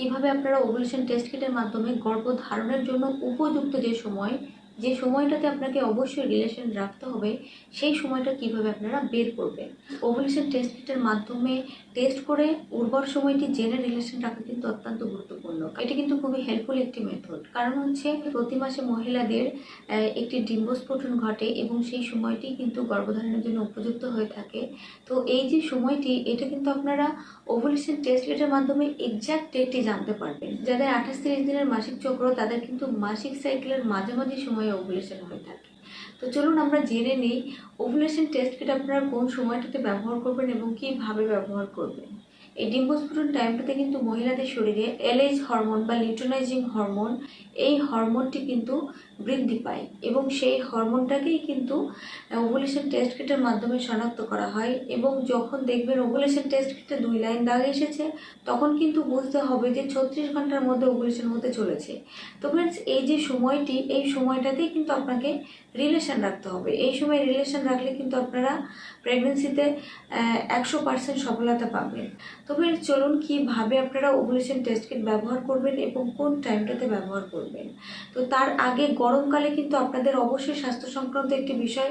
কীভাবে আপনারা ovulation test কিটের মাধ্যমে গর্ভধারণের জন্য উপযুক্ত যে সময় যে সময়টাতে আপনাকে অবশ্যই রিলেশন রাখতে হবে, সেই সময়টা কীভাবে আপনারা বের করবেন? ওভুলেশন টেস্ট কিটের মাধ্যমে টেস্ট করে উর্বর সময়টি জেনে রিলেশন রাখা কিন্তু অত্যন্ত গুরুত্বপূর্ণ। এটি কিন্তু খুবই হেল্পফুল একটি মেথড কারণ হচ্ছে প্রতি মাসে মহিলাদের একটি ডিম্বস্ফোটন ঘটে এবং সেই সময়টি কিন্তু গর্ভধারণের জন্য উপযুক্ত হয়ে থাকে। তো এই যে সময়টি, এটা কিন্তু আপনারা ওভুলেশন টেস্ট কিটের মাধ্যমে এক্সাক্ট ডেটটি জানতে পারবেন। যাদের আঠাশ তিরিশ দিনের মাসিক চক্র, তাদের কিন্তু মাসিক সাইকেলের মাঝামাঝি সময়ে ওভুলেশন হয়ে থাকে। তো চলুন আমরা জেনে নিই ওভুলেশন টেস্ট কিট আপনারা কোন সময়টাতে ব্যবহার করবেন এবং কীভাবে ব্যবহার করবেন। এই ডিম্বস্ফোটন টাইমটাতে কিন্তু মহিলাদের শরীরে এলএইচ হরমোন বা লিউটোনাইজিং হরমোন এই হরমোনটি কিন্তু বৃদ্ধি পায় এবং সেই হরমোনটাকেই কিন্তু ওভুলেশন টেস্ট কিটের মাধ্যমে শনাক্ত করা হয় এবং যখন দেখবেন ওভুলেশন টেস্ট কিটে দুই লাইন দাগ এসেছে, তখন কিন্তু বুঝতে হবে যে ছত্রিশ ঘণ্টার মধ্যে ওভুলেশন হতে চলেছে। তো ফ্রেন্ডস এই যে সময়টি, এই সময়টাতেই কিন্তু আপনাকে রিলেশন রাখতে হবে। এই সময় রিলেশন রাখলে কিন্তু আপনারা প্রেগনেন্সিতে একশো পার্সেন্ট সফলতা পাবেন। তো ফ্রেন্ডস চলুন কীভাবে আপনারা ওভুলেশন টেস্ট কিট ব্যবহার করবেন এবং কোন টাইমটাতে ব্যবহার করবেন? তো তার আগে গরমকালে কিন্তু আপনাদের অবশ্যই স্বাস্থ্য সংক্রান্ত একটি বিষয়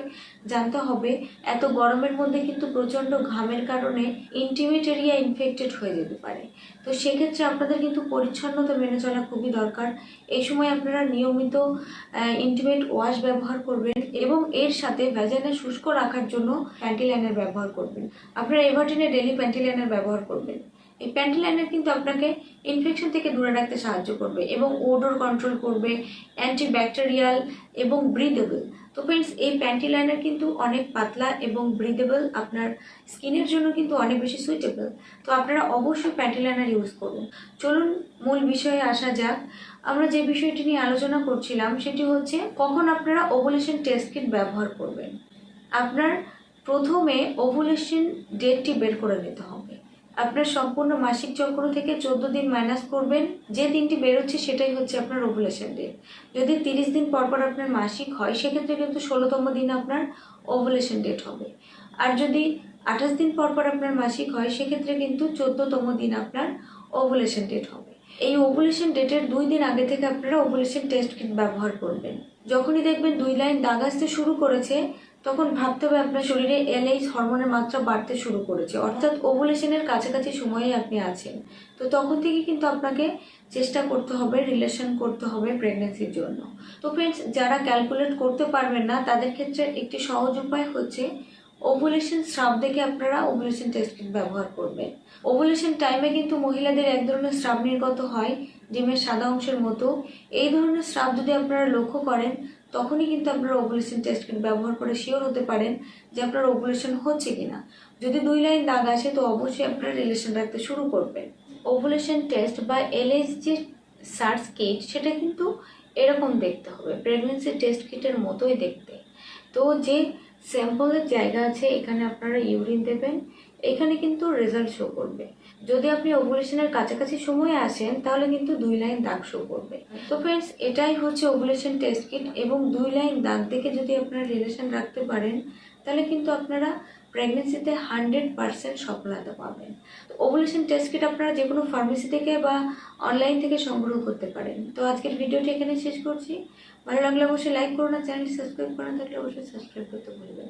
জানতে হবে। এত গরমের মধ্যে কিন্তু প্রচণ্ড ঘামের কারণে ইন্টিমেট এরিয়া ইনফেক্টেড হয়ে যেতে পারে। তো সেক্ষেত্রে আপনাদের কিন্তু পরিচ্ছন্নতা মেনে চলা খুবই দরকার। এই সময় আপনারা নিয়মিত ইন্টিমেট ওয়াশ ব্যবহার করবেন এবং এর সাথে ভ্যাজাইনা শুষ্ক রাখার জন্য প্যান্টি লাইনার ব্যবহার করবেন। আপনারা এভারটিনে ডেলি প্যান্টি লাইনার ব্যবহার করবেন। এই প্যান্টি লাইনার কিন্তু আপনাকে ইনফেকশন থেকে দূরে রাখতে সাহায্য করবে এবং ওডোর কন্ট্রোল করবে অ্যান্টিব্যাকটেরিয়াল এবং ব্রিদেবল তো ফ্রেন্ডস এই প্যান্টি লাইনার কিন্তু অনেক পাতলা এবং ব্রিদেবল আপনার স্কিনের জন্য কিন্তু অনেক বেশি সুইটেবল তো আপনারা অবশ্যই প্যান্টি লাইনার ইউজ করুন। চলুন, মূল বিষয়ে আসা যাক। আমরা যে বিষয়টি নিয়ে আলোচনা করছিলাম, সেটি হচ্ছে কখন আপনারা ওভুলেশন টেস্ট কিট ব্যবহার করবেন। আপনার প্রথমে ওভুলেশন ডেটটি বের করে নিতে হবে। আপনার সম্পূর্ণ মাসিক চক্র থেকে চোদ্দ দিন মাইনাস করবেন। যে দিনটি বেরোচ্ছে সেটাই হচ্ছে আপনার ওভুলেশন ডেট যদি তিরিশ দিন পর পর আপনার মাসিক হয়, সেক্ষেত্রে কিন্তু ষোলোতম দিন আপনার ওভুলেশন ডেট হবে। আর যদি আঠাশ দিন পর পর আপনার মাসিক হয়, সেক্ষেত্রে কিন্তু চোদ্দতম দিন আপনার ওভুলেশন ডেট হবে। এই ওভুলেশন ডেটের দুই দিন আগে থেকে আপনারা ওভুলেশন টেস্ট কিট ব্যবহার করবেন। যখনই দেখবেন দুই লাইন দাগ আসতে শুরু করেছে তখন ভাবতে হবে আপনার শরীরে এলএইচ হরমোনের মাত্রা বাড়তে শুরু করেছে। অর্থাৎ ওভুলেশনের কাছাকাছি সময়ে আপনি আছেন। তো তখন থেকে কিন্তু আপনাকে চেষ্টা করতে হবে রিলেশন করতে হবে প্রেগনেন্সির জন্য। তো ফ্রেন্ডস যারা ক্যালকুলেট করতে পারবেন না, তাদের ক্ষেত্রে একটি সহজ উপায় হচ্ছে ওভুলেশন স্রাব দেখে আপনারা ওভুলেশন টেস্ট ব্যবহার করবেন। ওভুলেশন টাইমে কিন্তু মহিলাদের এক ধরনের স্রাব নির্গত হয়। ডিমের সাদা অংশের মতো। এই ধরনের স্রাব যদি আপনারা লক্ষ্য করেন, তখনই কিন্তু আপনারা ওভুলেশন টেস্ট কিট ব্যবহার করে শিওর হতে পারেন যে আপনার ওভুলেশন হচ্ছে কিনা। যদি দুই লাইন দাগ আসে, তো অবশ্যই আপনারা রিলেশন রাখতে শুরু করবেন। ওভুলেশন টেস্ট বা এলএইচ যে সার্চ কিট সেটা কিন্তু এরকম দেখতে হবে। প্রেগনেন্সি টেস্ট কিটের মতোই দেখতে। তো যে স্যাম্পলের জায়গা আছে, এখানে আপনারা ইউরিন দেবেন, এখানে কিন্তু রেজাল্ট শো করবে। যদি আপনি ওভুলেশনের কাছাকাছি সময়ে আসেন, তাহলে কিন্তু দুই লাইন দাগ শো করবে। তো ফ্রেন্ডস এটাই হচ্ছে ওভুলেশন টেস্ট কিট এবং দুই লাইন দাগ দেখে যদি আপনারা রিলেশন রাখতে পারেন, তাহলে কিন্তু আপনারা প্রেগনেন্সিতে হান্ড্রেড পারসেন্ট সফলতা পাবেন। তো ওভুলেশন টেস্ট কিট আপনারা যে কোনো ফার্মেসি থেকে বা অনলাইন থেকে সংগ্রহ করতে পারেন। তো আজকের ভিডিওটি এখানে শেষ করছি। ভালো লাগলে অবশ্যই লাইক করুন আর চ্যানেলটি সাবস্ক্রাইব করা থাকলে অবশ্যই সাবস্ক্রাইব করতে ভুলবেন